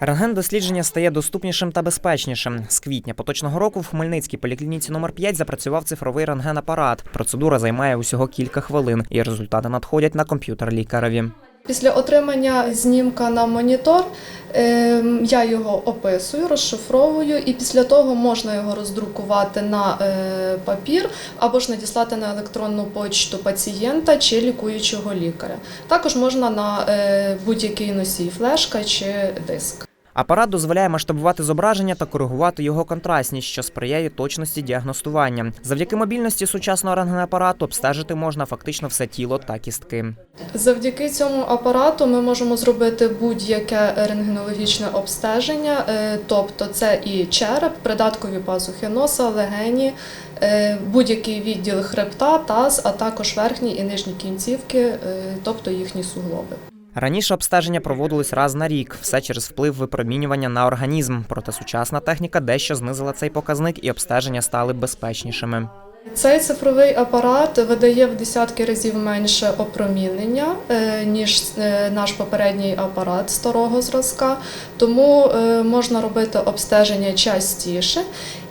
Рентген-дослідження стає доступнішим та безпечнішим. З квітня поточного року в Хмельницькій поліклініці номер 5 запрацював цифровий рентген-апарат. Процедура займає усього кілька хвилин, і результати надходять на комп'ютер лікареві. Після отримання знімка на монітор ем, я його описую, розшифровую, і після того можна його роздрукувати на е, папір або ж надіслати на електронну почту пацієнта чи лікуючого лікаря. Також можна на е, будь-який носій флешка чи диск. Апарат дозволяє масштабувати зображення та коригувати його контрастність, що сприяє точності діагностування. Завдяки мобільності сучасного рентгенапарату обстежити можна фактично все тіло та кістки. Завдяки цьому апарату ми можемо зробити будь-яке рентгенологічне обстеження, е, тобто це і череп, придаткові пазухи носа, легені, е, будь-який відділ хребта, таз, а також верхні і нижні кінцівки, е, тобто їхні суглоби. Раніше обстеження проводились раз на рік, все через вплив випромінювання на організм. Проте сучасна техніка дещо знизила цей показник, і обстеження стали безпечнішими. Цей цифровий апарат видає в десятки разів менше опромінення, е, ніж е, наш попередній апарат старого зразка, тому е, можна робити обстеження частіше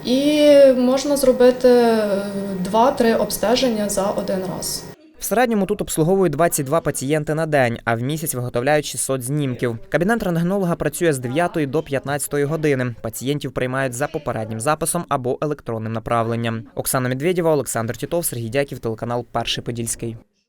і можна зробити е, 2-3 обстеження за один раз. Середньому тут обслуговують 22 пацієнти на день, а в місяць виготовляють 600 знімків. Кабінет рентгенолога працює з 9 до 15 години. Пацієнтів приймають за попереднім записом або електронним направленням. Оксана Медведєва, Олександр Тітов, Сергій Дяків, телеканал Перший Подільський.